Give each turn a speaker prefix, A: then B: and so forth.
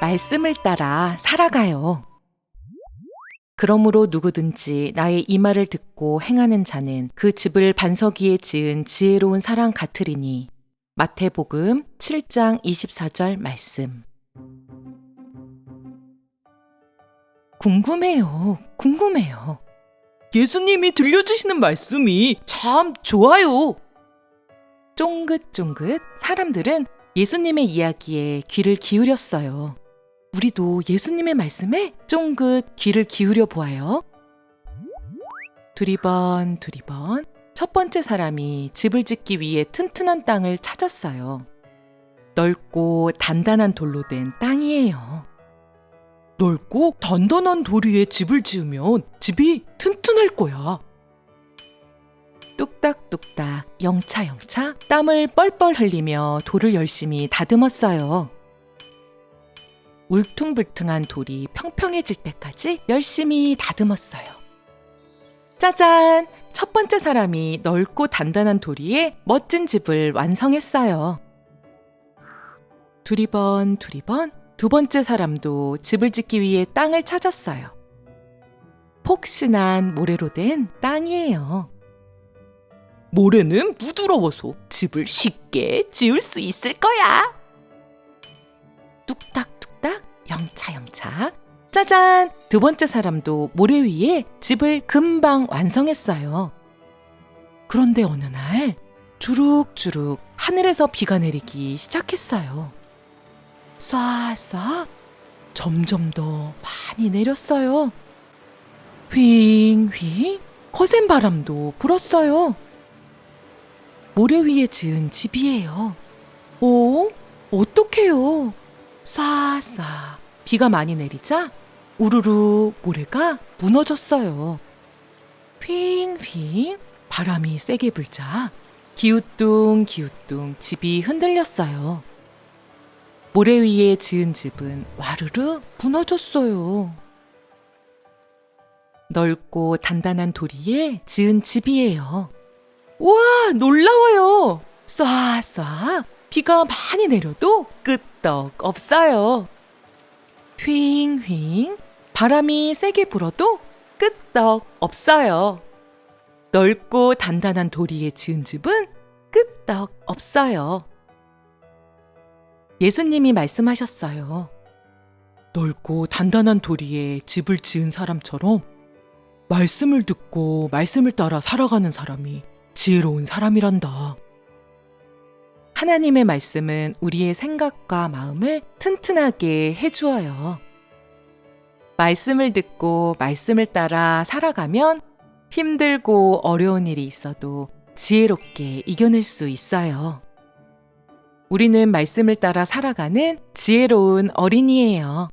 A: 말씀을 따라 살아가요. 그러므로 누구든지 나의 이 말을 듣고 행하는 자는 그 집을 반석 위에 지은 지혜로운 사람 같으리니. 마태복음 7장 24절 말씀. 궁금해요. 궁금해요. 예수님이 들려주시는 말씀이 참 좋아요. 쫑긋쫑긋 사람들은 예수님의 이야기에 귀를 기울였어요. 우리도 예수님의 말씀에 쫑긋 귀를 기울여 보아요. 두리번 두리번 첫 번째 사람이 집을 짓기 위해 튼튼한 땅을 찾았어요. 넓고 단단한 돌로 된 땅이에요. 넓고 단단한 돌 위에 집을 지으면 집이 튼튼할 거야. 뚝딱뚝딱 영차영차 땀을 뻘뻘 흘리며 돌을 열심히 다듬었어요. 울퉁불퉁한 돌이 평평해질 때까지 열심히 다듬었어요. 짜잔! 첫 번째 사람이 넓고 단단한 돌 위에 멋진 집을 완성했어요. 두리번 두리번 두 번째 사람도 집을 짓기 위해 땅을 찾았어요. 폭신한 모래로 된 땅이에요. 모래는 부드러워서 집을 쉽게 지을 수 있을 거야. 뚝딱뚝딱 영차영차 짜잔! 두 번째 사람도 모래 위에 집을 금방 완성했어요. 그런데 어느 날 주룩주룩 하늘에서 비가 내리기 시작했어요. 쏴쏴 점점 더 많이 내렸어요. 휘잉휘잉 거센 바람도 불었어요. 모래 위에 지은 집이에요. 오, 어떡해요? 쏴쏴 비가 많이 내리자 우르르 모래가 무너졌어요. 휘잉휘잉 바람이 세게 불자 기우뚱 기우뚱 집이 흔들렸어요. 모래 위에 지은 집은 와르르 무너졌어요. 넓고 단단한 도리에 지은 집이에요. 우와, 놀라워요. 쏴쏴 비가 많이 내려도 끄떡 없어요. 휘잉휘잉 바람이 세게 불어도 끄떡 없어요. 넓고 단단한 도리에 지은 집은 끄떡 없어요. 예수님이 말씀하셨어요. 넓고 단단한 도리에 집을 지은 사람처럼 말씀을 듣고 말씀을 따라 살아가는 사람이 지혜로운 사람이란다. 하나님의 말씀은 우리의 생각과 마음을 튼튼하게 해주어요. 말씀을 듣고 말씀을 따라 살아가면 힘들고 어려운 일이 있어도 지혜롭게 이겨낼 수 있어요. 우리는 말씀을 따라 살아가는 지혜로운 어린이예요.